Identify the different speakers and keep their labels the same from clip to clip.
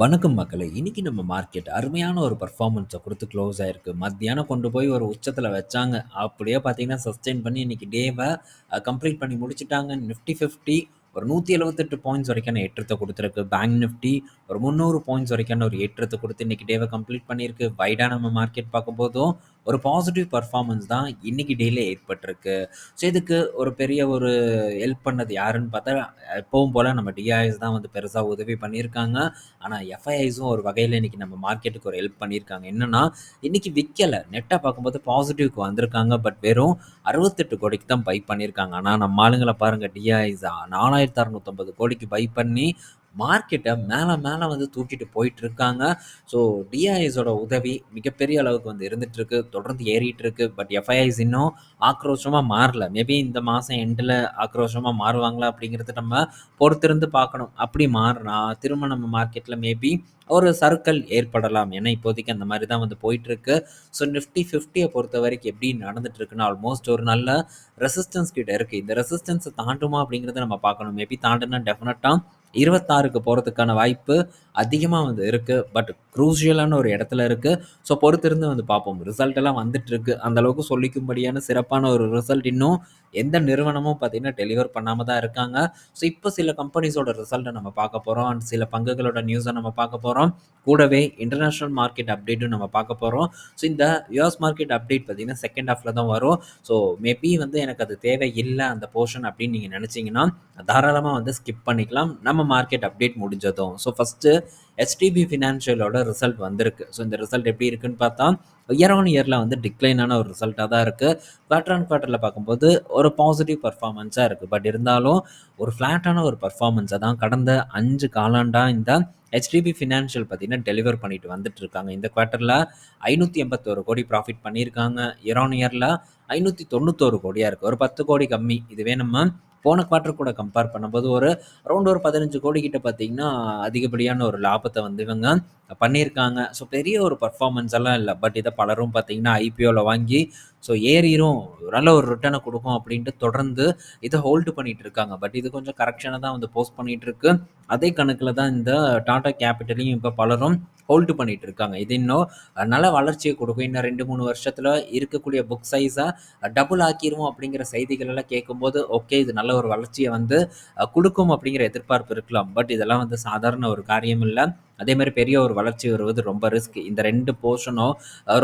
Speaker 1: வணக்கம் மக்களை இன்னைக்கு நம்ம மார்க்கெட் அருமையான ஒரு பர்ஃபார்மன்ஸை கொடுத்து க்ளோஸ் ஆயிருக்கு. மத்தியானம் கொண்டு போய் ஒரு உச்சத்தில் வச்சாங்க. அப்படியே பார்த்தீங்கன்னா, சஸ்டெயின் பண்ணி இன்னைக்கு டேவை கம்ப்ளீட் பண்ணி முடிச்சுட்டாங்க. நிஃப்டி 50 ஒரு 178 பாயிண்ட்ஸ் வரைக்கான ஏற்றத்தை கொடுத்துருக்கு பேங்க் நிஃப்டி ஒரு 300 பாயிண்ட்ஸ் வரைக்கான ஒரு ஏற்றத்தை கொடுத்து இன்னைக்கு டேவை கம்ப்ளீட் பண்ணியிருக்கு. வைடா நம்ம மார்க்கெட் பார்க்கும்போதும் ஒரு பாசிட்டிவ் பர்ஃபார்மன்ஸ் தான் இன்னைக்கு டேல ஏற்பட்டிருக்கு. ஸோ இதுக்கு ஒரு பெரிய ஒரு ஹெல்ப் பண்ணது யாருன்னு பார்த்தா, எப்பவும் போல் நம்ம டிஐஎஸ் தான் வந்து பெருசாக உதவி பண்ணியிருக்காங்க. ஆனால் எஃப்ஐஐஸும் ஒரு வகையில் இன்னைக்கு நம்ம மார்க்கெட்டுக்கு ஒரு ஹெல்ப் பண்ணியிருக்காங்க. என்னன்னா, இன்னைக்கு விற்கலை நெட்டாக பார்க்கும்போது பாசிட்டிவ்க்கு வந்திருக்காங்க. பட் வெறும் 68 கோடிக்கு தான் பை பண்ணியிருக்காங்க. ஆனால் நம்ம ஆளுங்கள பாருங்க டிஐஎஸ் 4650 கோடிக்கு பை பண்ணி மார்க்கெட்டை மேலே மேலே வந்து தூக்கிட்டு போயிட்டுருக்காங்க. ஸோ டிஐஎஸோட உதவி மிகப்பெரிய அளவுக்கு வந்து இருந்துட்டுருக்கு. தொடர்ந்து ஏறிட்டு இருக்கு. பட் எஃப்ஐஐஸ் இன்னும் ஆக்ரோஷமாக மாறல. மேபி இந்த மாதம் எண்டில் ஆக்ரோஷமாக மாறுவாங்களா? அப்படிங்கிறத நம்ம பொறுத்திருந்து பார்க்கணும். அப்படி மாறினா திரும்ப நம்ம மார்க்கெட்டில் மேபி ஒரு சர்க்கிள் ஏற்படலாம். ஏன்னா, இப்போதைக்கு அந்த மாதிரி தான் வந்து போயிட்டுருக்கு. ஸோ நிஃப்டி ஃபிஃப்டியை பொறுத்த வரைக்கும் எப்படி நடந்துட்டு இருக்குன்னா, ஆல்மோஸ்ட் ஒரு நல்ல ரெசிஸ்டன்ஸ் கிட்ட இருக்கு. இந்த ரெசிஸ்டன்ஸை தாண்டுமா? அப்படிங்கிறத நம்ம பார்க்கணும். மேபி தாண்டுனா டெஃபினட்டாக இருபத்தாறுக்கு போகிறதுக்கான வாய்ப்பு அதிகமாக வந்து இருக்குது பட் க்ரூஷியலான ஒரு இடத்துல இருக்குது ஸோ பொறுத்திருந்து வந்து பார்ப்போம். ரிசல்ட் எல்லாம் வந்துட்டுருக்கு. அந்தளவுக்கு சொல்லிக்கும்படியான சிறப்பான ஒரு ரிசல்ட் இன்னும் எந்த நிறுவனமும் பார்த்தீங்கன்னா, டெலிவர் பண்ணாமல் தான் இருக்காங்க. ஸோ இப்போ சில கம்பெனிஸோட ரிசல்ட்டை நம்ம பார்க்க போகிறோம் அண்ட் சில பங்குகளோட நியூஸை நம்ம பார்க்க போகிறோம் கூடவே இன்டர்நேஷ்னல் மார்க்கெட் அப்டேட்டும் நம்ம பார்க்க போகிறோம் ஸோ இந்த யூஎஸ் மார்க்கெட் அப்டேட் பார்த்தீங்கன்னா, செகண்ட் ஹாஃபில் தான் வரும். ஸோ மேபி வந்து எனக்கு அது தேவை இல்லை அந்த போர்ஷன் அப்படின்னு நீங்கள் நினச்சிங்கன்னா தாராளமாக வந்து ஸ்கிப் பண்ணிக்கலாம். நம்ம மார்க்கெட் அப்டேட் முடிஞ்சதும். ஸோ ஃபஸ்ட்டு ஹெச்டிபி ஃபினான்ஷியலோட ரிசல்ட் வந்திருக்கு. ஸோ இந்த ரிசல்ட் எப்படி இருக்குன்னு பார்த்தா, இயர் ஆன் இயரில் வந்து டிக்ளைனான ஒரு ரிசல்ட்டாக தான் இருக்குது குவார்டர் ஆன் குவார்டரில் பார்க்கும்போது ஒரு பாசிட்டிவ் பர்ஃபார்மன்ஸாக இருக்குது பட் இருந்தாலும் ஒரு ஃப்ளாட்டான ஒரு பர்ஃபார்மன்ஸை தான் கடந்த அஞ்சு காலாண்டாக இந்த ஹெச்டிபி ஃபினான்ஷியல் பார்த்தீங்கன்னா, டெலிவர் பண்ணிட்டு வந்துட்டு இருக்காங்க. இந்த குவார்ட்டர்ல 581 கோடி ப்ராஃபிட் பண்ணியிருக்காங்க. இயர் ஆன் இயர்ல 591 கோடியா இருக்கு. ஒரு 10 கோடி கம்மி. இதுவே நம்ம போன குவார்ட்டர் கூட கம்பேர் பண்ணும்போது ஒரு அரௌண்ட் ஒரு 15 கோடி கிட்ட பார்த்தீங்கன்னா, அதிகப்படியான ஒரு லாபத்தை வந்து இவங்க பண்ணியிருக்காங்க. ஸோ பெரிய ஒரு பர்ஃபார்மன்ஸ் எல்லாம் இல்லை பட் இதை பலரும் பார்த்தீங்கன்னா, ஐபிஓவில் வாங்கி ஸோ ஏறிடும் நல்ல ஒரு ரிட்டர்னை கொடுக்கும் அப்படின்ட்டு தொடர்ந்து இதை ஹோல்டு பண்ணிட்டு இருக்காங்க. பட் இது கொஞ்சம் கரெக்ஷனை தான் வந்து போஸ்ட் பண்ணிட்டு இருக்கு. அதே கணக்கில் தான் இந்த டாடா கேபிட்டலையும் இப்போ பலரும் ஹோல்டு பண்ணிட்டு இருக்காங்க. இது இன்னும் நல்ல வளர்ச்சியை கொடுக்கும் இன்னும் ரெண்டு மூணு வருஷத்தில் இருக்கக்கூடிய புக் சைஸாக டபுள் ஆக்கிடுவோம் அப்படிங்கிற செய்திகள் எல்லாம் கேட்கும்போது, ஓகே இது நல்ல ஒரு வளர்ச்சியை வந்து கொடுக்கும் அப்படிங்கிற எதிர்பார்ப்பு இருக்கலாம். பட் இதெல்லாம் வந்து சாதாரண ஒரு காரியம் இல்லை அதே மாதிரி பெரிய ஒரு வளர்ச்சி வருவது ரொம்ப ரிஸ்க். இந்த ரெண்டு போர்ஷனும்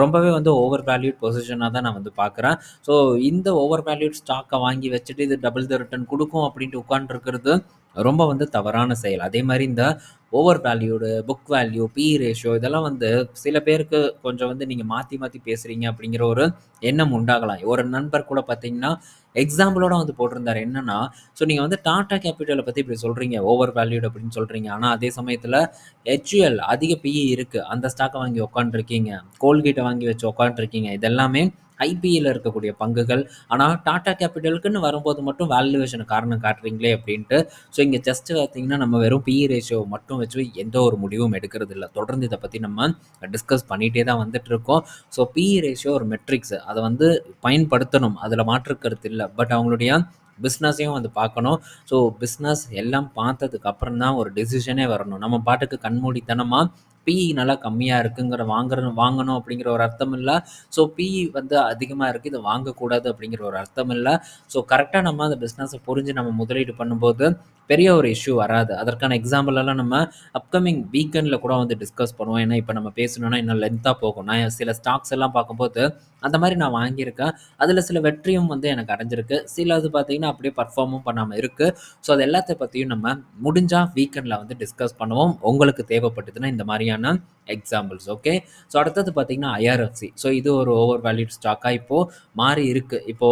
Speaker 1: ரொம்பவே வந்து ஓவர் வேல்யூட் பொசிஷனாக தான் நான் வந்து பார்க்குறேன். ஸோ இந்த ஓவர் வேல்யூட் ஸ்டாக்கை வாங்கி வச்சுட்டு இது டபுள் த ரிட்டர்ன் கொடுக்கும் அப்படின்ட்டு உட்காந்துருக்கிறது ரொம்ப வந்து தவறான செயல். அதே மாதிரி இந்த over valued, book value, PE ratio இதெல்லாம் வந்து சில பேருக்கு கொஞ்சம் வந்து நீங்கள் மாற்றி மாற்றி பேசுகிறீங்க அப்படிங்கிற ஒரு எண்ணம் உண்டாகலாம். ஒரு நண்பர் கூட பார்த்தீங்கன்னா, எக்ஸாம்பிளோட வந்து போட்டிருந்தாரு. என்னன்னா, ஸோ நீங்கள் வந்து டாடா கேபிட்டலை பற்றி இப்படி சொல்கிறீங்க ஓவர் வேல்யூட் அப்படின்னு சொல்கிறீங்க ஆனால் அதே சமயத்தில் ஹெச்யூஎல் அதிக பிஇ இருக்குது அந்த ஸ்டாக்கை வாங்கி உட்காந்துருக்கீங்க கோல்கேட்டை வாங்கி வச்சு உட்காந்துருக்கீங்க இதெல்லாமே ஐபியில் இருக்கக்கூடிய பங்குகள். ஆனால் டாடா கேபிட்டலுக்குன்னு வரும்போது மட்டும் வேல்யூவேஷன் காரணம் காட்டுறீங்களே அப்படின்ட்டு. ஸோ இங்கே ஜஸ்ட் பார்த்தீங்கன்னா, நம்ம வெறும் பிஇ ரேஷியோ மட்டும் வச்சு எந்த ஒரு முடிவும் எடுக்கிறது இல்லை தொடர்ந்து இதை பற்றி நம்ம டிஸ்கஸ் பண்ணிகிட்டே தான் வந்துட்டுருக்கோம். ஸோ பிஇ ரேஷியோ ஒரு மெட்ரிக்ஸ். அதை வந்து பயன்படுத்தணும். அதில் மாற்று கருத்து பட் அவங்களுடைய பிஸ்னஸையும் வந்து பார்க்கணும். ஸோ பிஸ்னஸ் எல்லாம் பார்த்ததுக்கு அப்புறம் தான் ஒரு டெசிஷனே வரணும். நம்ம பாட்டுக்கு கண்மூடித்தனமாக பிஇ நல்லா கம்மியாக இருக்குங்கிற வாங்குற வாங்கணும் அப்படிங்கிற ஒரு அர்த்தம் இல்லை ஸோ பிஇ வந்து அதிகமாக இருக்குது இதை வாங்கக்கூடாது அப்படிங்கிற ஒரு அர்த்தம் இல்லை ஸோ கரெக்டாக நம்ம அந்த பிஸ்னஸை புரிஞ்சு நம்ம முதலீடு பண்ணும்போது பெரிய ஒரு இஷ்யூ வராது. அதற்கான எக்ஸாம்பிளெல்லாம் நம்ம அப்கமிங் வீக்கெண்டில் கூட வந்து டிஸ்கஸ் பண்ணுவோம். ஏன்னா, இப்போ நம்ம பேசணும்னா இன்னும் லென்த்தாக போகும். நான் சில ஸ்டாக்ஸ் எல்லாம் பார்க்கும்போது, அந்த மாதிரி நான் வாங்கியிருக்கேன். அதில் சில வெற்றியும் வந்து எனக்கு அடைஞ்சிருக்கு. சில இது பார்த்தீங்கன்னா, அப்படியே பர்ஃபார்மும் பண்ணாமல் இருக்குது ஸோ அது எல்லாத்த பற்றியும் நம்ம முடிஞ்சால் வீக்கெண்டில் வந்து டிஸ்கஸ் பண்ணுவோம். உங்களுக்கு தேவைப்பட்டதுன்னா இந்த மாதிரியான மாரியான எக்ஸாம்பிள்ஸ் ஓகே. ஸோ அடுத்தது பார்த்தீங்கன்னா, ஐஆர்எஃப்சி. ஸோ இது ஒரு ஓவர் வேல்யூட் ஸ்டாக்கா இப்போ மாறி இருக்கு. இப்போ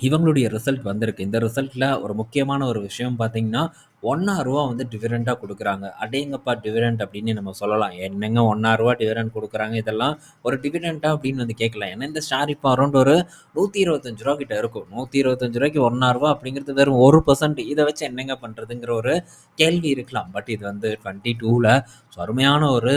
Speaker 1: இவங்களுடைய ரிசல்ட் வந்திருக்கு. இந்த ரிசல்ட்ல ஒரு முக்கியமான ஒரு விஷயம் பார்த்தீங்கன்னா, ரூ. 1.50 வந்து டிவிடெண்டா கொடுக்குறாங்க அடேங்கப்பா! டிவிடெண்ட் அப்படின்னு நம்ம சொல்லலாம். என்னங்க ரூ. 1.50 டிவிடெண்ட் கொடுக்குறாங்க இதெல்லாம் ஒரு டிவிடெண்டா அப்படின்னு வந்து கேட்கலாம். ஏன்னா இந்த ஷேர் இப்போ அரௌண்ட் ஒரு நூற்றி இருபத்தஞ்சு ரூபா கிட்ட இருக்கும். ரூ. 125க்கு ரூ. 1.50 அப்படிங்கிறது வெறும் ஒரு பர்சன்ட் இதை வச்சு என்னங்க பண்ணுறதுங்கிற ஒரு கேள்வி இருக்கலாம். பட் இது வந்து டுவெண்ட்டி டூவில் அருமையான ஒரு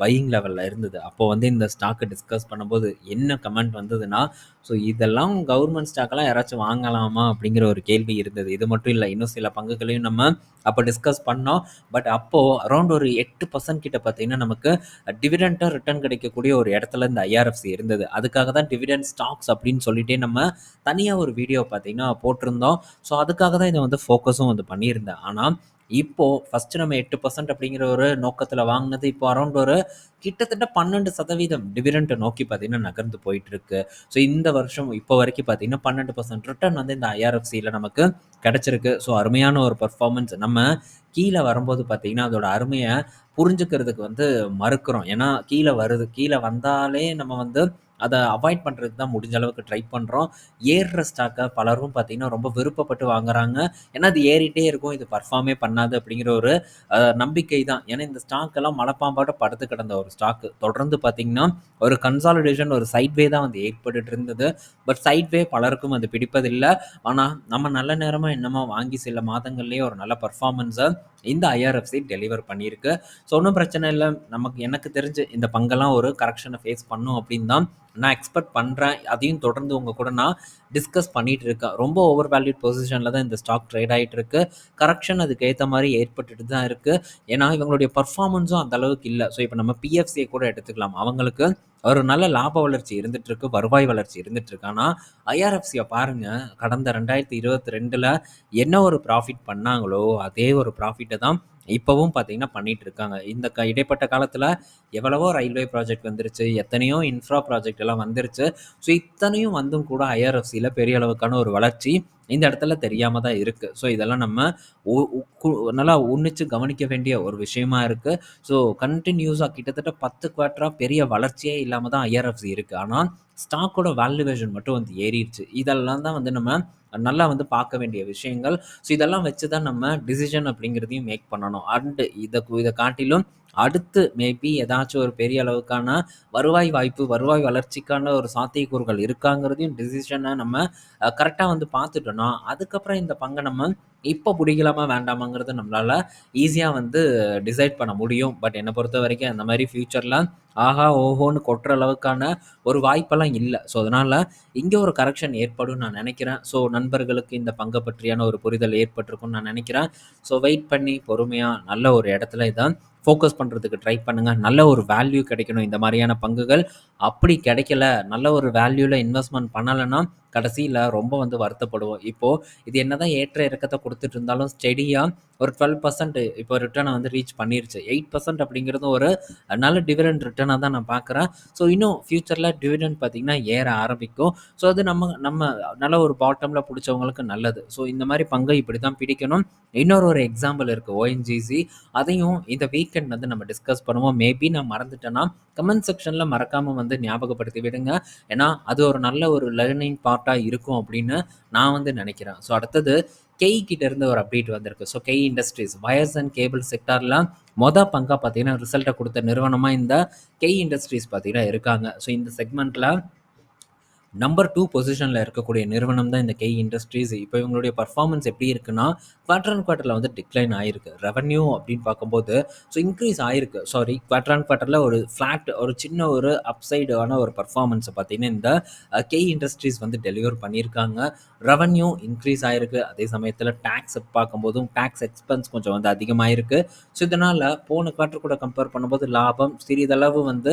Speaker 1: பையிங் லெவலில் இருந்தது. அப்போ வந்து இந்த ஸ்டாக்கை டிஸ்கஸ் பண்ணும்போது என்ன கமெண்ட் வந்ததுன்னா, ஸோ இதெல்லாம் கவர்மெண்ட் ஸ்டாக்கெல்லாம் யாராச்சும் வாங்கலாமா? அப்படிங்கிற ஒரு கேள்வி இருந்தது. இது மட்டும் இல்லை இன்னும் சில பங்குகளையும் நம்ம அப்போ டிஸ்கஸ் பண்ணோம். பட் அப்போது அரௌண்ட் ஒரு எட்டு பர்சன்ட் கிட்ட பார்த்தீங்கன்னா, நமக்கு டிவிடெண்ட்டாக ரிட்டர்ன் கிடைக்கக்கூடிய ஒரு இடத்துல இந்த ஐஆர்எஃப்சி இருந்தது. அதுக்காக தான் டிவிடெண்ட் ஸ்டாக்ஸ் அப்படின்னு சொல்லிட்டே நம்ம தனியாக ஒரு வீடியோ பார்த்தீங்கன்னா போட்டிருந்தோம். ஸோ அதுக்காக தான் இதை வந்து ஃபோக்கஸும் வந்து பண்ணியிருந்தேன். ஆனால் இப்போது ஃபஸ்ட்டு நம்ம எட்டு பர்சன்ட் அப்படிங்கிற ஒரு நோக்கத்தில் வாங்கினது இப்போ அரௌண்ட் ஒரு கிட்டத்தட்ட 12% டிவிடெண்ட்ட நோக்கி பார்த்தீங்கன்னா நகர்ந்து போயிட்டுருக்கு. ஸோ இந்த வருஷம் இப்போ வரைக்கும் பார்த்தீங்கன்னா, 12% ரிட்டர்ன் வந்து இந்த ஐஆர்எஃப்சியில் நமக்கு கிடச்சிருக்கு ஸோ அருமையான ஒரு பர்ஃபார்மன்ஸ் நம்ம கீழே வரும்போது பார்த்தீங்கன்னா, அதோட அருமையை புரிஞ்சுக்கிறதுக்கு வந்து மறுக்கிறோம். ஏன்னா கீழே வருது. கீழே வந்தாலே நம்ம வந்து அதை அவாய்ட் பண்ணுறது தான் முடிஞ்ச அளவுக்கு ட்ரை பண்ணுறோம் ஏறுற ஸ்டாக்கை பலரும் பார்த்தீங்கன்னா, ரொம்ப விருப்பப்பட்டு வாங்குறாங்க. ஏன்னா அது ஏறிட்டே இருக்கும். இது பர்ஃபார்மே பண்ணாது அப்படிங்கிற ஒரு நம்பிக்கை தான். ஏன்னா இந்த ஸ்டாக் எல்லாம் படுத்து கிடந்த ஒரு ஸ்டாக்கு. தொடர்ந்து பார்த்திங்கன்னா ஒரு கன்சாலிடேஷன் ஒரு சைட்வே தான் வந்து ஏற்பட்டுட்டு இருந்தது. பட் சைட்வே பலருக்கும் அது பிடிப்பதில்லை ஆனால் நம்ம நல்ல நேரமாக என்னமோ வாங்கி சில மாதங்கள்லேயே ஒரு நல்ல பர்ஃபார்மன்ஸை இந்த ஐஆர்எஃப்சி டெலிவர் பண்ணியிருக்கு. ஸோ ஒன்றும் பிரச்சனை இல்லை நமக்கு எனக்கு தெரிஞ்சு இந்த பங்கெல்லாம் ஒரு கரெக்ஷனை ஃபேஸ் பண்ணும் அப்படின்னு தான் நான் எக்ஸ்பெக்ட் பண்ணுறேன் அதையும் தொடர்ந்து உங்கள் கூட நான் டிஸ்கஸ் பண்ணிகிட்டு இருக்கேன். ரொம்ப ஓவர் வேல்யூட் பொசிஷனில் தான் இந்த ஸ்டாக் ட்ரேட் ஆகிட்டு இருக்கு. கரெக்ஷன் அதுக்கு ஏற்ற மாதிரி ஏற்பட்டுட்டு தான் இருக்குது ஏன்னா இவங்களுடைய பர்ஃபார்மன்ஸும் அந்த அளவுக்கு இல்லை ஸோ இப்போ நம்ம பிஎஃப்சியை கூட எடுத்துக்கலாம். அவங்களுக்கு ஒரு நல்ல லாப வளர்ச்சி இருந்துட்டு இருக்கு. வருவாய் வளர்ச்சி இருந்துட்டு இருக்கு. பாருங்கள் கடந்த பாருங்க. கடந்த 2022ல என்ன ஒரு ப்ராஃபிட் பண்ணாங்களோ, அதே ஒரு ப்ராஃபிட்டை தான் இப்போவும் பார்த்தீங்கன்னா பண்ணிகிட்டு இருக்காங்க. இந்த க இடைப்பட்ட காலத்தில் எவ்வளவோ ரயில்வே ப்ராஜெக்ட் வந்துருச்சு. எத்தனையோ இன்ஃப்ரா ப்ராஜெக்ட் எல்லாம் வந்துருச்சு. ஸோ இத்தனையும் வந்தும் கூட ஐஆர்எஃப்சியில் பெரிய அளவுக்கான ஒரு வளர்ச்சி இந்த இடத்துல தெரியாமல் தான் இருக்குது ஸோ இதெல்லாம் நம்ம உ உ கு நல்லா உன்னிச்சு கவனிக்க வேண்டிய ஒரு விஷயமா இருக்குது ஸோ கண்டினியூஸாக கிட்டத்தட்ட பத்து குவார்ட்டராக பெரிய வளர்ச்சியே இல்லாமல் தான் ஐஆர்எஃப்சி இருக்குது ஆனால் ஸ்டாக்கோட வேல்யூவேஷன் மட்டும் வந்து ஏறிடுச்சு இதெல்லாம் தான் வந்து நம்ம நல்லா வந்து பார்க்க வேண்டிய விஷயங்கள். ஸோ இதெல்லாம் வச்சு தான் நம்ம டிசிஷன் அப்படிங்கிறதையும் மேக் பண்ணணும். அண்டு இதை இதை காட்டிலும் அடுத்து மேபி ஏதாச்சும் ஒரு பெரிய அளவுக்கான வருவாய் வாய்ப்பு, வருவாய் வளர்ச்சிக்கான ஒரு சாத்தியக்கூறுகள் இருக்காங்கிறதையும் டிசிஷனை நம்ம கரெக்டாக வந்து பார்த்துட்டோம்னா, அதுக்கப்புறம் இந்த பங்கை நம்ம இப்போ பிடிக்கலாமா வேண்டாமாங்கிறது நம்மளால ஈஸியாக வந்து டிசைட் பண்ண முடியும். பட் என்னை பொறுத்த வரைக்கும் அந்த மாதிரி ஃப்யூச்சரில் ஆஹா! ஓஹோன்னு கொட்டுற அளவுக்கான ஒரு வாய்ப்பெல்லாம் இல்லை ஸோ அதனால் இங்கே ஒரு கரெக்ஷன் ஏற்படும் நான் நினைக்கிறேன் ஸோ நண்பர்களுக்கு இந்த பங்கை பற்றியான ஒரு புரிதல் ஏற்பட்டிருக்கும்னு நான் நினைக்கிறேன் ஸோ வெயிட் பண்ணி பொறுமையாக நல்ல ஒரு இடத்துல இதை ஃபோக்கஸ் பண்ணுறதுக்கு ட்ரை பண்ணுங்கள் நல்ல ஒரு வேல்யூ கிடைக்கணும் இந்த மாதிரியான பங்குகள். அப்படி கிடைக்கல, நல்ல ஒரு வேல்யூவில் இன்வெஸ்ட்மெண்ட் பண்ணலைன்னா கடைசியில் ரொம்ப வந்து வருத்தப்படுவோம். இப்போது இது என்ன தான் ஏற்ற இறக்கத்தை கொடுத்துட்டு இருந்தாலும் ஸ்டெடியாக ஒரு 12% இப்போ ரிட்டர்னை வந்து ரீச் பண்ணிருச்சு. எயிட் பர்சன்ட் அப்படிங்கிறது ஒரு நல்ல டிவிடெண்ட் ரிட்டர்னாக தான் நான் பார்க்குறேன். ஸோ இன்னும் ஃப்யூச்சரில் டிவிடெண்ட் பார்த்திங்கன்னா ஏற ஆரம்பிக்கும். ஸோ அது நம்ம நம்ம நல்ல ஒரு பாட்டமில் பிடிச்சவங்களுக்கு நல்லது. ஸோ இந்த மாதிரி பங்கை இப்படி தான் பிடிக்கணும். இன்னொரு ஒரு எக்ஸாம்பிள் இருக்குது ஓஎன்ஜிசி. அதையும் இந்த வீக்கெண்ட் வந்து நம்ம டிஸ்கஸ் பண்ணுவோம். மேபி நான் மறந்துட்டேன்னா, கமெண்ட் செக்ஷனில் மறக்காமல் வந்து ஞாபகப்படுத்தி விடுங்க. ஏன்னா, அது ஒரு நல்ல ஒரு லேர்னிங் பார்ட்டா இருக்கும் அப்படின்னு நான் வந்து நினைக்கிறேன் ஸோ அடுத்தது கெய் கிட்ட இருந்து ஒரு அப்டேட் வந்திருக்கு. So KEI industries wires and cable செக்டார்ல மொத பங்கா பார்த்தீங்கன்னா, ரிசல்ட்டை கொடுத்த நிறுவனமா இந்த கெய் இண்டஸ்ட்ரீஸ் பார்த்தீங்கன்னா இருக்காங்க. ஸோ இந்த செக்மெண்ட்ல நம்பர் டூ பொசிஷனில் இருக்கக்கூடிய நிறுவனம் தான் இந்த கே இண்டஸ்ட்ரீஸ். இப்போ இவங்களுடைய பர்ஃபார்மன்ஸ் எப்படி இருக்குன்னா, குவார்டர் அண்ட் குவார்ட்டர்ல வந்து டிக்ளைன் ஆயிருக்கு. ரெவன்யூ அப்படின்னு பார்க்கும்போது ஸோ இன்க்ரீஸ் ஆயிருக்கு. சாரி குவார்டர் அண்ட் குவார்ட்டர்ல ஒரு ஃப்ளாட் ஒரு சின்ன ஒரு அப்சைடான ஒரு பர்ஃபார்மன்ஸை பார்த்தீங்கன்னா, இந்த கே இண்டஸ்ட்ரீஸ் வந்து டெலிவர் பண்ணியிருக்காங்க. ரெவன்யூ இன்க்ரீஸ் ஆயிருக்கு. அதே சமயத்தில் டேக்ஸ் பார்க்கும்போதும் டேக்ஸ் எக்ஸ்பென்ஸ் கொஞ்சம் வந்து அதிகமாயிருக்கு. ஸோ இதனால் போன குவார்ட்டர் கூட கம்பேர் பண்ணும்போது லாபம் சிறிதளவு வந்து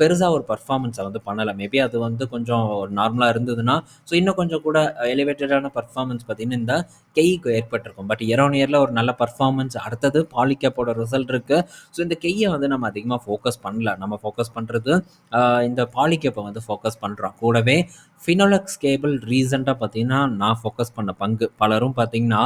Speaker 1: பெருசாக ஒரு பர்ஃபார்மன்ஸை வந்து பண்ணலை மேபி அது வந்து கொஞ்சம் நார்மலாக இருந்ததுன்னா, ஸோ இன்னும் கொஞ்சம் கூட எலிவேட்டடான பர்ஃபார்மன்ஸ் பார்த்தீங்கன்னா, இந்த கெய்க்கு ஏற்பட்டிருக்கும். பட் இயர் ஆன் ஒரு நல்ல பர்ஃபார்மன்ஸ் அடுத்தது பாலிகேப்போட ரிசல்ட் இருக்குது ஸோ இந்த கெய்யை வந்து நம்ம அதிகமாக ஃபோக்கஸ் பண்ணல. நம்ம ஃபோக்கஸ் பண்ணுறது இந்த பாலிகேப்பை வந்து ஃபோக்கஸ் பண்ணுறோம் கூடவே ஃபினோலெக்ஸ் கேபிள் ரீசெண்டாக பார்த்தீங்கன்னா, நான் ஃபோக்கஸ் பண்ண பங்கு. பலரும் பார்த்தீங்கன்னா,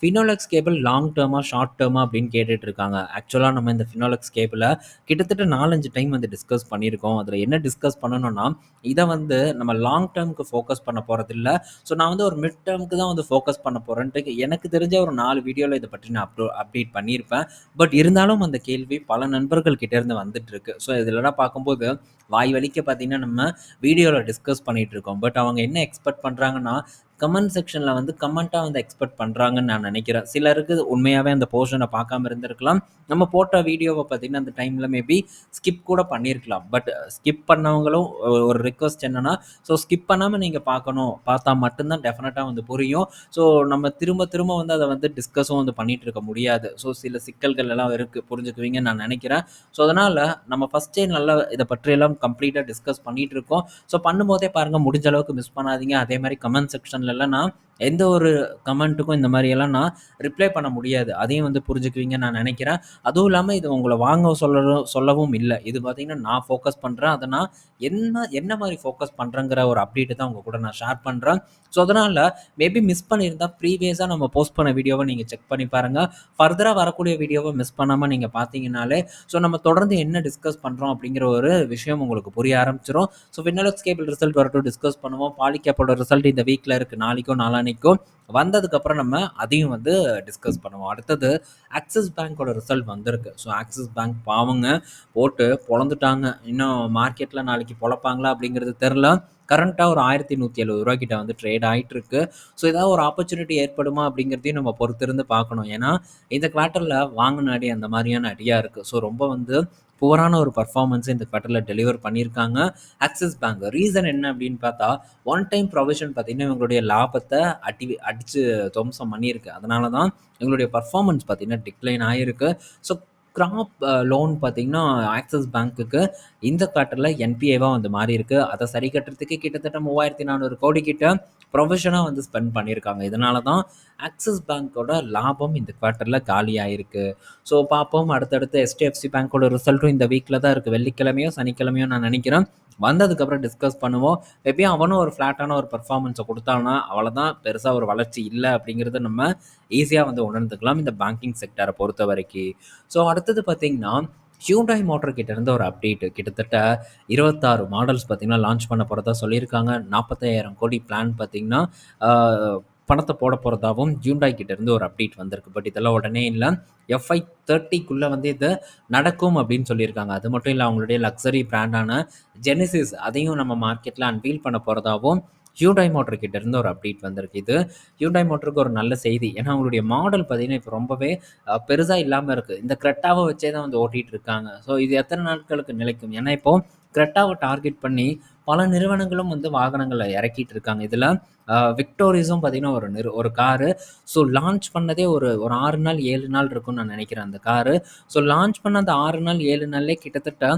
Speaker 1: ஃபினோலெக்ஸ் கேபிள் லாங் டெர்மா, ஷார்ட் டேர்மா அப்படின்னு கேட்டுட்டு இருக்காங்க. ஆக்சுவலாக நம்ம இந்த ஃபினோலெக்ஸ் கேபிளை கிட்டத்தட்ட 4, 5 டைம் வந்து டிஸ்கஸ் பண்ணியிருக்கோம். அதில் என்ன டிஸ்கஸ் பண்ணணும்னா, இதை வந்து நம்ம லாங் டேர்முக்கு ஃபோக்கஸ் பண்ண இல்லை ஸோ நான் வந்து ஒரு மிட் டேர்முக்கு தான் வந்து ஃபோக்கஸ் பண்ண போகிறேன்ட்டு எனக்கு தெரிஞ்ச ஒரு நாலு வீடியோவில் இதை பற்றி நான் அப்டோ அப்டேட் பண்ணியிருப்பேன். பட் இருந்தாலும் அந்த கேள்வி பல நண்பர்கள் கிட்டேருந்து வந்துட்டுருக்கு ஸோ இதுலலாம் பார்க்கும்போது வாய் வலிக்க பார்த்தீங்கன்னா, நம்ம வீடியோவில் டிஸ்கஸ் பண்ணிகிட்டு இருக்கோம். பட் அவங்க என்ன எக்ஸ்பெக்ட் பண்ணுறாங்கன்னா கமெண்ட் செக்ஷனில் வந்து கமெண்ட்டாக வந்து எக்ஸ்பெக்ட் பண்ணுறாங்கன்னு நான் நினைக்கிறேன். சிலருக்கு உண்மையாகவே அந்த போர்ஷனை பார்க்காம இருந்திருக்கலாம். நம்ம போட்ட வீடியோவை பார்த்தீங்கன்னா அந்த டைமில் மேபி ஸ்கிப் கூட பண்ணியிருக்கலாம் பட் ஸ்கிப் பண்ணவங்களும் ஒரு ரிக்வஸ்ட் என்னென்னா ஸோ ஸ்கிப் பண்ணாமல் நீங்கள் பார்க்கணும். பார்த்தா மட்டும்தான் டெஃபினட்டாக வந்து புரியும். ஸோ நம்ம திரும்ப திரும்ப வந்து அதை வந்து டிஸ்கஸும் வந்து பண்ணிகிட்டு இருக்க முடியாது. ஸோ சில சிக்கல்கள் எல்லாம் இருக்குது புரிஞ்சுக்குவீங்கன்னு நான் நினைக்கிறேன். ஸோ அதனால் நம்ம ஃபஸ்ட்டே நல்லா இதை பற்றியெல்லாம் கம்ப்ளீட்டாக டிஸ்கஸ் பண்ணிகிட்டு இருக்கோம். ஸோ பண்ணும்போதே பாருங்கள் முடிஞ்ச அளவுக்கு மிஸ் பண்ணாதீங்க. அதே மாதிரி கமெண்ட் செக்ஷன்லலாம் நான் எந்த ஒரு கமெண்ட்டுக்கும் இந்த மாதிரியெல்லாம் நான் ரிப்ளை பண்ண முடியாது. அதையும் வந்து புரிஞ்சுக்குவீங்கன்னு நான் நினைக்கிறேன். அதுவும் இல்லாமல் இது உங்களை வாங்க சொல்லவும் சொல்லவும் இல்லை. இது பார்த்தீங்கன்னா நான் ஃபோக்கஸ் பண்ணுறேன் அதை நான் என்ன என்ன மாதிரி ஃபோக்கஸ் பண்ணுறேங்கிற ஒரு அப்டேட்டு தான் உங்கள் கூட நான் ஷேர் பண்ணுறேன் ஸோ அதனால் மேபி மிஸ் பண்ணியிருந்தால் ப்ரீவியஸாக நம்ம போஸ்ட் பண்ண வீடியோவை நீங்கள் செக் பண்ணி பாருங்கள் ஃபர்தராக வரக்கூடிய வீடியோவை மிஸ் பண்ணாமல் நீங்கள் பார்த்தீங்கனாலே ஸோ நம்ம தொடர்ந்து என்ன டிஸ்கஸ் பண்ணுறோம் அப்படிங்கிற ஒரு விஷயம் உங்களுக்கு புரிய ஆரம்பிச்சிடும் ஸோ வின்னலக்ஸ் கேபிள் ரிசல்ட் வரட்டும் டிஸ்கஸ் பண்ணுவோம். பாலிகேப்போட ரிசல்ட் இந்த வீக்கில் இருக்குது நாளைக்கும் நாளைக்கோ நாளானிக்கோ வந்ததுக்கப்புறம் நம்ம அதையும் வந்து டிஸ்கஸ் பண்ணுவோம். அடுத்தது ஆக்சிஸ் பேங்க்கோட ரிசல்ட் வந்திருக்கு. ஸோ ஆக்சிஸ் பேங்க் பாவங்க போட்டு பொழந்துட்டாங்க. இன்னும் மார்க்கெட்டில் நாளைக்கு பொழப்பாங்களா அப்படிங்கிறது தெரில கரண்ட்டாக ஒரு ஆயிரத்தி நூற்றி எழுபது ரூபா கிட்ட வந்து ட்ரேட் ஆகிட்டு இருக்கு ஸோ ஏதாவது ஒரு ஆப்பர்ச்சுனிட்டி ஏற்படுமா அப்படிங்கிறதையும் நம்ம பொறுத்திருந்து பார்க்கணும். ஏன்னா இந்த குவார்ட்டரில் வாங்கின அடி அந்த மாதிரியான அடியாக இருக்குது ஸோ ரொம்ப வந்து புவரான ஒரு பர்ஃபார்மன்ஸை இந்த குவார்ட்டரில் டெலிவர் பண்ணியிருக்காங்க. ஆக்சிஸ் பேங்க் ரீசன் என்ன அப்படின்னு பார்த்தா ஒன் டைம் ப்ரொவிஷன் பார்த்தீங்கன்னா இவங்களுடைய லாபத்தை அடி அடித்து துவம்சம் பண்ணியிருக்கு. அதனால தான் எங்களுடைய பர்ஃபார்மன்ஸ் பார்த்தீங்கன்னா டிக்ளைன் ஆகிருக்கு ஸோ கிராப் லோன் பார்த்தீங்கன்னா ஆக்சிஸ் பேங்க்குக்கு இந்த குவார்ட்டரில் என்பிஏவாக வந்து மாறி இருக்கு அதை சரி கட்டுறதுக்கு கிட்டத்தட்ட மூவாயிரத்தி நானூறு கோடி கிட்ட ப்ரொஃபஷனாக வந்து ஸ்பெண்ட் பண்ணியிருக்காங்க. இதனால தான் ஆக்சிஸ் பேங்க்கோட லாபம் இந்த குவார்ட்டரில் காலி ஆயிருக்கு ஸோ பார்ப்போம். அடுத்தடுத்து எஸ்டிஎஃப்சி பேங்க்கோட ரிசல்ட்டும் இந்த வீக்கில் தான் இருக்குது வெள்ளிக்கிழமையோ சனிக்கிழமையோ நான் நினைக்கிறேன். வந்ததுக்கப்புறம் டிஸ்கஸ் பண்ணுவோம். மேபி அவனும் ஒரு ஃப்ளாட்டான ஒரு பர்ஃபார்மன்ஸை கொடுத்தானா அவ்வளோதான் பெருசாக ஒரு வளர்ச்சி இல்லை அப்படிங்கிறத நம்ம ஈஸியாக வந்து உணர்ந்துக்கலாம் இந்த பேங்கிங் செக்டரை பொறுத்த வரைக்கும். ஸோ அடுத்தது பார்த்திங்கன்னா ஹியூண்டாய் மோட்டர் கிட்டேருந்து ஒரு அப்டேட் கிட்டத்தட்ட இருபத்தாறு மாடல்ஸ் பார்த்தீங்கன்னா லான்ச் பண்ண போகிறதா சொல்லியிருக்காங்க. நாற்பத்தாயிரம் கோடி பிளான் பார்த்திங்கன்னா பணத்தை போட போகிறதாவும் ஹியூண்டாய்க்கிட்ட இருந்து ஒரு அப்டேட் வந்திருக்கு. பட் இதெல்லாம் உடனே இல்லை. எஃப்ஐ தேர்ட்டிக்குள்ளே வந்து இது நடக்கும் அப்படின்னு சொல்லியிருக்காங்க. அது மட்டும் இல்லை அவங்களுடைய லக்ஸரி பிராண்டான ஜெனிசிஸ் அதையும் நம்ம மார்க்கெட்டில் அன்வீல் பண்ண போகிறதாவும் ஹியூண்டாய் மோட்டர் கிட்ட இருந்து ஒரு அப்டேட் வந்திருக்கு. இது ஹியூண்டாய் மோட்டருக்கு ஒரு நல்ல செய்தி. ஏன்னா அவங்களுடைய மாடல் பார்த்தீங்கன்னா இப்போ ரொம்பவே பெருசாக இல்லாமல் இருக்குது இந்த கிரெட்டாவை வச்சே தான் வந்து ஓட்டிகிட்டு இருக்காங்க. ஸோ இது எத்தனை நாட்களுக்கு நிலைக்கும்? ஏன்னா இப்போ கிரெட்டாவை டார்கெட் பண்ணி பல நிறுவனங்களும் வந்து வாகனங்களை இறக்கிட்டு இருக்காங்க. இதில் விக்டோரிஸும் பார்த்தீங்கன்னா ஒரு நிறு ஒரு காரு. ஸோ லான்ச் பண்ணதே ஒரு ஒரு ஆறு நாள் ஏழு நாள் இருக்கும்னு நான் நினைக்கிறேன் அந்த காரு. ஸோ லான்ச் பண்ண அந்த ஆறு நாள் ஏழு நாள்லேயே கிட்டத்தட்ட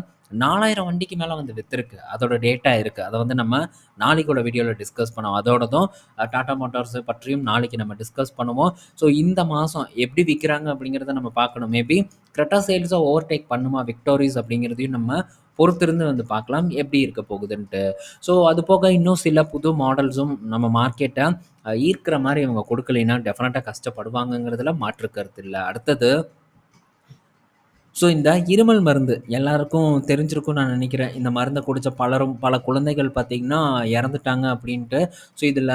Speaker 1: நாலாயிரம் வண்டிக்கு மேலே வந்து விற்றுருக்கு அதோட டேட்டா இருக்குது அதை வந்து நம்ம நாளைக்கோட வீடியோவில் டிஸ்கஸ் பண்ணுவோம். அதோடதும் டாடா மோட்டார்ஸ் பற்றியும் நாளைக்கு நம்ம டிஸ்கஸ் பண்ணுவோம். ஸோ இந்த மாதம் எப்படி விற்கிறாங்க அப்படிங்கிறத நம்ம பார்க்கணும். மேபி கிரெட்டா சேல்ஸை ஓவர்டேக் பண்ணுமா விக்டோரிஸ் அப்படிங்கிறதையும் நம்ம பொறுத்திருந்து வந்து பார்க்கலாம். எப்படி இருக்க போகுதுன்ட்டு. ஸோ அது போக இன்னும் சில புது மாடல்ஸும் நம்ம மார்க்கெட்டை ஈர்க்கிற மாதிரி இவங்க கொடுக்கலைன்னா டெஃபினட்டாக கஷ்டப்படுவாங்கங்கிறதுல மாற்று கருத்து இல்லை. அடுத்தது ஸோ இந்த இருமல் மருந்து எல்லாருக்கும் தெரிஞ்சிருக்கும் நான் நினைக்கிறேன். இந்த மருந்தை குடித்த பலரும் பல குழந்தைகள் பார்த்திங்கன்னா இறந்துட்டாங்க அப்படின்ட்டு. ஸோ இதில்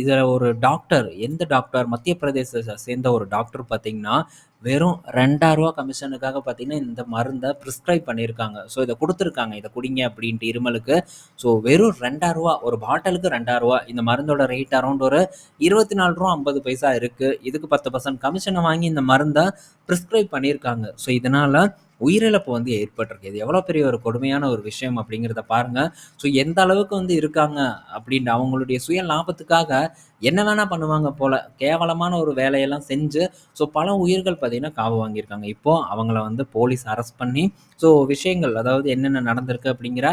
Speaker 1: இதில் ஒரு டாக்டர் எந்த டாக்டர் மத்திய பிரதேசத்தை சேர்ந்த ஒரு டாக்டர் பார்த்திங்கன்னா வெறும் ரெண்டாயிரரூவா கமிஷனுக்காக பார்த்தீங்கன்னா இந்த மருந்தை ப்ரிஸ்கிரைப் பண்ணியிருக்காங்க. ஸோ இதை கொடுத்துருக்காங்க. இதை குடிங்க அப்படின்ட்டு இருமலுக்கு. ஸோ வெறும் ரெண்டாயிரரூவா ஒரு பாட்டிலுக்கு ரெண்டாயிரரூவா இந்த மருந்தோட ரேட் அரௌண்ட் ஒரு இருபத்தி நாலு ரூபா ஐம்பது பைசா இருக்குது இதுக்கு பத்து பர்சன்ட் கமிஷனை வாங்கி இந்த மருந்தை ப்ரிஸ்கிரைப் பண்ணியிருக்காங்க. ஸோ இதனால் உயிரிழப்பு வந்து ஏற்பட்டிருக்கு. இது எவ்வளோ பெரிய ஒரு கொடுமையான ஒரு விஷயம் அப்படிங்கிறத பாருங்கள் ஸோ எந்த அளவுக்கு வந்து இருக்காங்க அப்படின்ட்டு அவங்களுடைய சுய லாபத்துக்காக என்ன வேணால் பண்ணுவாங்க போல். கேவலமான ஒரு வேலையெல்லாம் செஞ்சு ஸோ பல உயிர்கள் பார்த்திங்கன்னா காவு வாங்கியிருக்காங்க. இப்போது அவங்கள வந்து போலீஸ் அரெஸ்ட் பண்ணி ஸோ விஷயங்கள் அதாவது என்னென்ன நடந்திருக்கு அப்படிங்கிற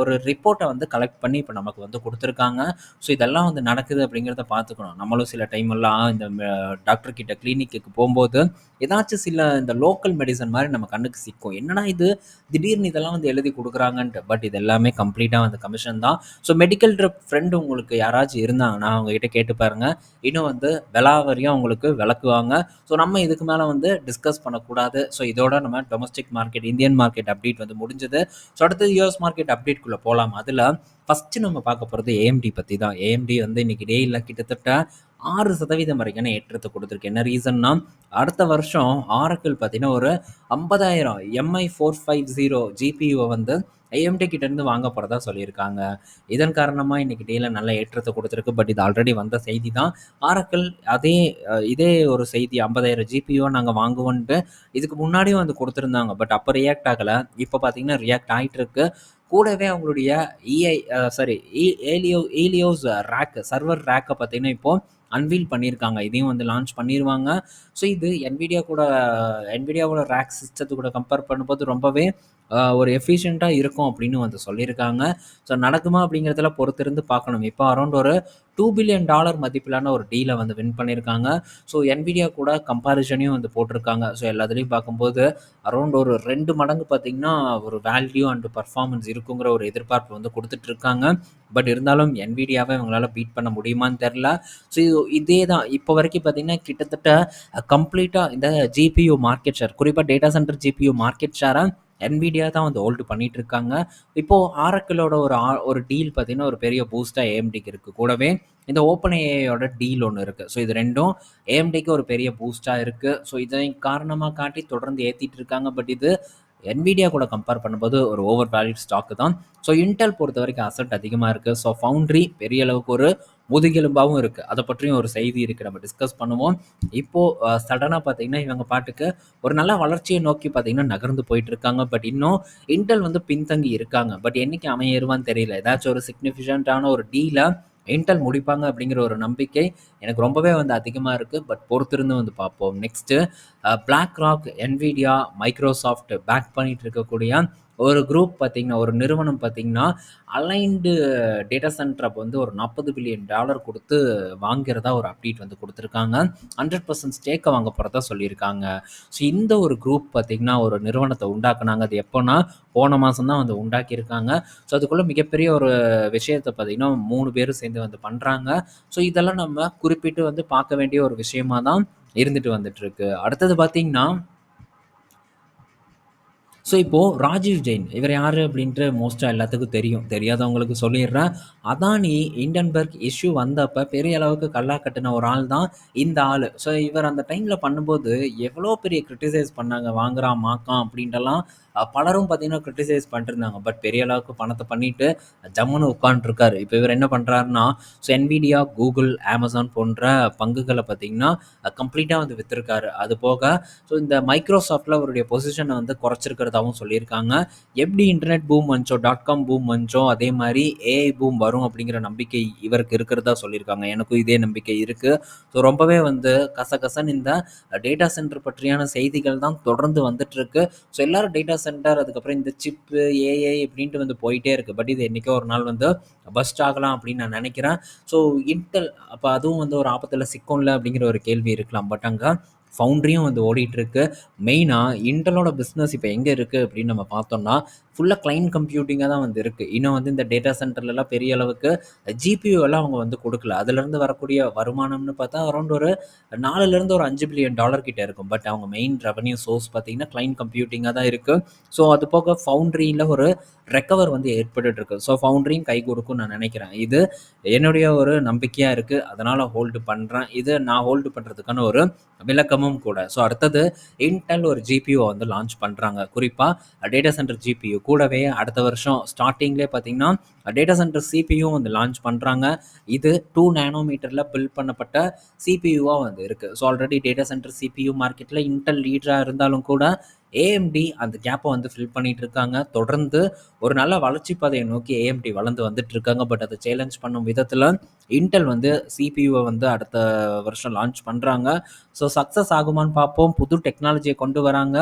Speaker 1: ஒரு ரிப்போர்ட்டை வந்து கலெக்ட் பண்ணி இப்போ நமக்கு வந்து கொடுத்துருக்காங்க. ஸோ இதெல்லாம் வந்து நடக்குது அப்படிங்கிறத பார்த்துக்கணும் நம்மளும் சில டைம் எல்லாம் இந்த டாக்டர் கிட்ட கிளினிக்கு போகும்போது ஏதாச்சும் சில இந்த லோக்கல் மெடிசன் மாதிரி நம்ம கண்ணுக்கு சிக்கும். என்னடா இது? திடீர்னு இதெல்லாம் வந்து எழுதி கொடுக்குறாங்கன்ட்டு. பட் இது எல்லாமே கம்ப்ளீட்டாக வந்து கமிஷன் தான். ஸோ மெடிக்கல் ட்ரிப் ஃப்ரெண்டு உங்களுக்கு யாராச்சும் இருந்தாங்கன்னா அவங்க அவங்கக்கிட்ட கேட்டு பாருங்க. இன்னும் வந்து விலாவரியும் அவங்களுக்கு விளக்குவாங்க. ஸோ நம்ம இதுக்கு மேலே வந்து டிஸ்கஸ் பண்ணக்கூடாது. ஸோ இதோட நம்ம domestic market Indian market update வந்து முடிஞ்சது. ஸோ அடுத்தது யூஎஸ் மார்க்கெட் அப்டேட்குள்ளே போகலாம் அதில் ஃபஸ்ட்டு நம்ம பார்க்க போகிறது ஏஎம்டி பற்றி தான் ஏஎம்டி வந்து இன்றைக்கி டேயில் கிட்டத்தட்ட ஆறு சதவீதம் வரைக்கான ஏற்றத்தை கொடுத்துருக்கு. என்ன ரீசன்னா அடுத்த வருஷம் ஆரக்கிள் பார்த்தீங்கன்னா ஒரு ஐம்பதாயிரம் எம்ஐ ஃபோர் ஃபைவ் ஜீரோ ஜிபியூவை வந்து ஐஎம்டி கிட்டேருந்து வாங்க போகிறதா சொல்லியிருக்காங்க. இதன் காரணமாக இன்றைக்கி டேல நல்ல ஏற்றத்தை கொடுத்துருக்கு. பட் இது ஆல்ரெடி வந்த செய்தி தான். ஆரக்கிள் அதே இதே ஒரு செய்தி ஐம்பதாயிரம் ஜிபிஓ நாங்கள் வாங்குவோன்ட்டு இதுக்கு முன்னாடியும் வந்து கொடுத்துருந்தாங்க. பட் அப்போ ரியாக்ட் ஆகலை. இப்போ பார்த்தீங்கன்னா ரியாக்ட் ஆகிட்டு இருக்கு கூடவே அவங்களுடைய இஐ சாரி ஏலியோ ஏலியோஸ் ரேக் சர்வர் ரேக்கை பார்த்தீங்கன்னா இப்போது அன்வீல் பண்ணியிருக்காங்க. இதையும் வந்து லான்ச் பண்ணிடுவாங்க ஸோ இது என்விடியா கூட என்விடியாவோட ரேக் சிஸ்டத்து கூட கம்பேர் பண்ணும்போது ரொம்பவே ஒரு எஃபிஷியண்ட்டாக இருக்கும் அப்படின்னு வந்து சொல்லியிருக்காங்க. ஸோ நடக்குமா அப்படிங்கிறதுல பொறுத்திருந்து பார்க்கணும். இப்போ அரௌண்ட் ஒரு டூ பில்லியன் டாலர் மதிப்பிலான ஒரு டீலை வந்து வின் பண்ணியிருக்காங்க. ஸோ என்விடியா கூட கம்பாரிசனையும் வந்து போட்டிருக்காங்க. ஸோ எல்லாத்துலேயும் பார்க்கும்போது அரௌண்ட் ஒரு ரெண்டு மடங்கு பார்த்திங்கன்னா ஒரு வேல்யூ அண்ட் பர்ஃபார்மன்ஸ் இருக்குங்கிற ஒரு எதிர்பார்ப்பு வந்து கொடுத்துட்ருக்காங்க. பட் இருந்தாலும் என்விடியாவை இவங்களால் பீட் பண்ண முடியுமான்னு தெரில ஸோ இதே தான். இப்போ வரைக்கும் பார்த்திங்கன்னா கிட்டத்தட்ட கம்ப்ளீட்டாக இந்த ஜிபியூ மார்க்கெட் ஷேர் குறிப்பாக டேட்டா சென்டர் ஜிபியூ மார்க்கெட் ஷேரை என்விடியா தான் வந்து ஹோல்டு பண்ணிட்டு இருக்காங்க இப்போது ஆரக்கிளோட ஒரு ஒரு டீல் பார்த்தீங்கன்னா ஒரு பெரிய பூஸ்ட்டாக ஏஎம்டிக்கு இருக்குது கூடவே இந்த ஓப்பன் ஏஐயோட டீல் ஒன்று இருக்குது ஸோ இது ரெண்டும் ஏஎம்டிக்கு ஒரு பெரிய பூஸ்ட்டாக இருக்குது ஸோ இதை காரணமாக காட்டி தொடர்ந்து ஏற்றிட்டு இருக்காங்க. பட் இது என்விடியா கூட கம்பேர் பண்ணும்போது ஒரு ஓவர் வேல்யூட் ஸ்டாக்கு தான். ஸோ இன்டெல் பொறுத்த வரைக்கும் அசட் அதிகமாக இருக்குது ஸோ ஃபவுண்ட்ரி பெரிய அளவுக்கு ஒரு முதுகெலும்பாகவும் இருக்குது அதை பற்றியும் ஒரு செய்தி இருக்குது நம்ம டிஸ்கஸ் பண்ணுவோம். இப்போது சடனாக பார்த்தீங்கன்னா இவங்க பாட்டுக்கு ஒரு நல்ல வளர்ச்சியை நோக்கி பார்த்தீங்கன்னா நகர்ந்து போயிட்டு இருக்காங்க பட் இன்னும் இன்டெல் வந்து பின்தங்கி இருக்காங்க. பட் என்றைக்கு அமையருவான்னு தெரியல. ஏதாச்சும் ஒரு சிக்னிஃபிகண்ட்டான ஒரு டீலை இன்டெல் முடிப்பாங்க அப்படிங்கிற ஒரு நம்பிக்கை எனக்கு ரொம்பவே வந்து அதிகமாக இருக்குது பட் பொறுத்திருந்து வந்து பார்ப்போம். Next BlackRock Nvidia Microsoft back பண்ணிகிட்டு இருக்கக்கூடிய ஒரு குரூப் பார்த்திங்கன்னா ஒரு நிறுவனம் பார்த்திங்கன்னா அலைன்டு டேட்டா சென்டரை வந்து ஒரு நாற்பது பில்லியன் டாலர் கொடுத்து வாங்கிறதா ஒரு அப்டேட் வந்து கொடுத்துருக்காங்க. ஹண்ட்ரட் பர்சன்ட் ஸ்டேக்கை வாங்க போகிறதா சொல்லியிருக்காங்க. ஸோ இந்த ஒரு குரூப் பார்த்திங்கன்னா ஒரு நிறுவனத்தை உண்டாக்குனாங்க. அது எப்போனா போன மாதம் தான் வந்து உண்டாக்கியிருக்காங்க. ஸோ அதுக்குள்ளே மிகப்பெரிய ஒரு விஷயத்தை பார்த்திங்கன்னா மூணு பேரும் சேர்ந்து வந்து பண்ணுறாங்க ஸோ இதெல்லாம் நம்ம குறிப்பிட்டு வந்து பார்க்க வேண்டிய ஒரு விஷயமா தான் இருந்துட்டு வந்துட்டுருக்கு அடுத்தது பார்த்திங்கன்னா ஸோ இப்போது ராஜீவ் ஜெயின் இவர் யார் அப்படின்ட்டு மோஸ்ட்டாக எல்லாத்துக்கும் தெரியும். தெரியாதவங்களுக்கு சொல்லிடுறேன். அதானி இண்டன்பர்க் இஷ்யூ வந்தப்போ பெரிய அளவுக்கு கல்லா கட்டின ஒரு ஆள் தான் இந்த ஆள். ஸோ இவர் அந்த டைமில் பண்ணும்போது எவ்வளோ பெரிய கிரிட்டிசைஸ் பண்ணாங்க வாங்குறான் மாக்கான் அப்படின்ட்டுலாம் பலரும் பார்த்தீங்கன்னா கிரிட்டிசைஸ் பண்ணிருந்தாங்க. பட் பெரிய அளவுக்கு பணத்தை பண்ணிட்டு ஜம்முன்னு உட்காந்துருக்காரு இப்போ இவர் என்ன பண்ணுறாருன்னா ஸோ என்விடியா கூகுள் அமேசான் போன்ற பங்குகளை பார்த்தீங்கன்னா கம்ப்ளீட்டாக வந்து விற்றுருக்காரு அது போக ஸோ இந்த மைக்ரோசாஃப்டில் அவருடைய பொசிஷனை வந்து குறைச்சிருக்கிறதாகவும் சொல்லியிருக்காங்க. எப்படி இன்டர்நெட் பூம் வந்துச்சோ டாட் காம் பூம் வந்துச்சோ அதே மாதிரி ஏஐ பூம் வரும் அப்படிங்கிற நம்பிக்கை இவருக்கு இருக்கிறதா சொல்லியிருக்காங்க. எனக்கும் இதே நம்பிக்கை இருக்குது ஸோ ரொம்பவே வந்து கசகசன் இந்த டேட்டா சென்டர் பற்றியான செய்திகள் தான் தொடர்ந்து வந்துட்டு இருக்கு. ஸோ எல்லாரும் டேட்டா சென்டர் அதுக்கப்புறம் இந்த சிப்பு ஏஐ அப்படின்ட்டு வந்து போயிட்டே இருக்குது பட் இது என்றைக்கோ ஒரு நாள் வந்து பஸ்ட் ஆகலாம் அப்படின்னு நான் நினைக்கிறேன். ஸோ இன்டெல் அப்போ அதுவும் வந்து ஒரு ஆபத்தில் சிக்கம்ல அப்படிங்கிற ஒரு கேள்வி இருக்கலாம். பட் அங்கே ஃபவுண்ட்ரியும் வந்து ஓடிட்டுருக்கு. மெயினாக இன்டலோட பிஸ்னஸ் இப்போ எங்கே இருக்குது அப்படின்னு நம்ம பார்த்தோம்னா ஃபுல்லாக கிளைண்ட் கம்ப்யூட்டிங்காக தான் வந்து இருக்குது இன்னும் வந்து இந்த டேட்டா சென்டர்லலாம் பெரிய அளவுக்கு ஜிபியூ எல்லாம் அவங்க வந்து கொடுக்கல. அதுலேருந்து வரக்கூடிய வருமானம்னு பார்த்தா அரௌண்ட் ஒரு நாலுலேருந்து ஒரு அஞ்சு பில்லியன் டாலர் கிட்டே இருக்கும். பட் அவங்க மெயின் ரெவன்யூ சோர்ஸ் பார்த்தீங்கன்னா கிளைண்ட் கம்ப்யூட்டிங்காக தான் இருக்குது ஸோ அது போக ஃபவுண்ட்ரியில் ஒரு ரெக்கவர் வந்து ஏற்பட்டுருக்கு ஸோ ஃபவுண்ட்ரியும் கை கொடுக்கும் நான் நினைக்கிறேன். இது என்னுடைய ஒரு நம்பிக்கையாக இருக்குது அதனால் ஹோல்டு பண்ணுறேன் இது நான் ஹோல்டு பண்ணுறதுக்கான ஒரு விளக்கமும் கூட. ஸோ அடுத்தது இன்டெல் ஒரு ஜிபியூ வந்து லான்ச் பண்ணுறாங்க குறிப்பாக டேட்டா சென்டர் ஜிபியூ கூடவே அடுத்த வருஷம் ஸ்டார்டிங்லேயே பார்த்தீங்கன்னா டேட்டா சென்டர் சிபியூ வந்து லான்ச் பண்ணுறாங்க இது டூ நேனோமீட்டரில் பில்ட் பண்ணப்பட்ட சிபியூவாக வந்து இருக்குது so already data centre CPU மார்க்கெட்டில் இன்டெல் லீடராக இருந்தாலும் கூட ஏஎம்டி அந்த கேப்பை வந்து ஃபில் பண்ணிட்டு இருக்காங்க. தொடர்ந்து ஒரு நல்ல வளர்ச்சி பாதையை நோக்கி ஏஎம்டி வளர்ந்து வந்துட்டு இருக்காங்க. பட் அதை சேலஞ்ச் பண்ணும் விதத்தில் இன்டெல் வந்து சிபியூவை வந்து அடுத்த வருஷம் லான்ச் பண்ணுறாங்க ஸோ சக்ஸஸ் ஆகுமான்னு பார்ப்போம். புது டெக்னாலஜியை கொண்டு வராங்க.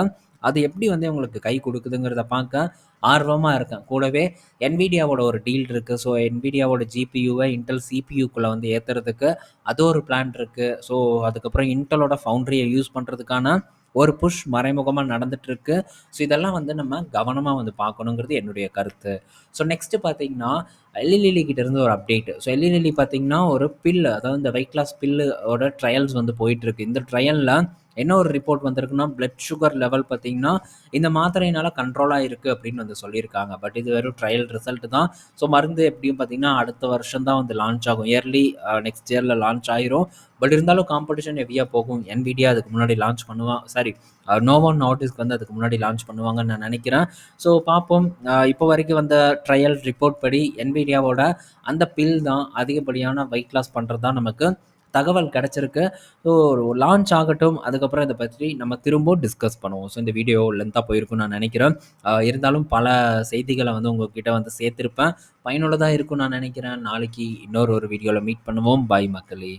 Speaker 1: அது எப்படி வந்து உங்களுக்கு கை கொடுக்குதுங்கிறத பார்க்க ஆர்வமாக இருக்கேன். கூடவே என்விடியாவோட ஒரு டீல் இருக்குது ஸோ என்விடியாவோட ஜிபியூவை இன்டெல் சிபியூக்குள்ளே வந்து ஏற்றுறதுக்கு அது ஒரு பிளான் இருக்குது ஸோ அதுக்கப்புறம் இன்டலோட ஃபவுண்ட்ரியை யூஸ் பண்ணுறதுக்கான ஒரு புஷ் மறைமுகமாக நடந்துகிட்ருக்கு ஸோ இதெல்லாம் வந்து நம்ம கவனமாக வந்து பார்க்கணுங்கிறது என்னுடைய கருத்து. ஸோ நெக்ஸ்ட்டு பார்த்தீங்கன்னா எல்லிலிலி கிட்டேருந்து ஒரு அப்டேட் ஸோ எல்லிலிலி பார்த்தீங்கன்னா ஒரு பில்லு அதாவது இந்த வெயிட் லாஸ் பில்லோட ட்ரையல்ஸ் வந்து போயிட்டுருக்கு இந்த ட்ரையலில் என்ன ஒரு ரிப்போர்ட் வந்திருக்குன்னா பிளட் சுகர் லெவல் பார்த்தீங்கன்னா இந்த மாத்திரையினால கண்ட்ரோலாக இருக்குது அப்படின்னு வந்து சொல்லியிருக்காங்க. பட் இது வெறும் ட்ரையல் ரிசல்ட் தான். ஸோ மருந்து எப்படியும் பார்த்தீங்கன்னா அடுத்த வருஷம் தான் வந்து லான்ச் ஆகும். இயர்லி நெக்ஸ்ட் இயரில் லான்ச் ஆயிரும். பட் இருந்தாலும் காம்படிஷன் ஹெவியாக போகும். என்விடியா அதுக்கு முன்னாடி லான்ச் பண்ணுவான் சாரி நோவோ நோட்டிஸ்க்கு வந்து அதுக்கு முன்னாடி லான்ச் பண்ணுவாங்கன்னு நான் நினைக்கிறேன். ஸோ பார்ப்போம். இப்போ வரைக்கும் வந்த ட்ரையல் ரிப்போர்ட் படி என்விடியாவோட அந்த பில் தான் அதிகப்படியான வெயிட் லாஸ் பண்ணுறது தான் நமக்கு தகவல் கிடச்சிருக்கு. ஸோ லான்ச் ஆகட்டும். அதுக்கப்புறம் இதை பற்றி நம்ம திரும்ப டிஸ்கஸ் பண்ணுவோம். ஸோ இந்த வீடியோ லென்த்தாக போயிருக்கும்னு நான் நினைக்கிறேன். இருந்தாலும் பல செய்திகளை வந்து உங்ககிட்ட வந்து சேர்த்துருப்பேன். பயனுள்ளதாக இருக்கும்னு நான் நினைக்கிறேன். நாளைக்கு இன்னொரு ஒரு வீடியோவில் மீட் பண்ணுவோம். பாய் மக்களே.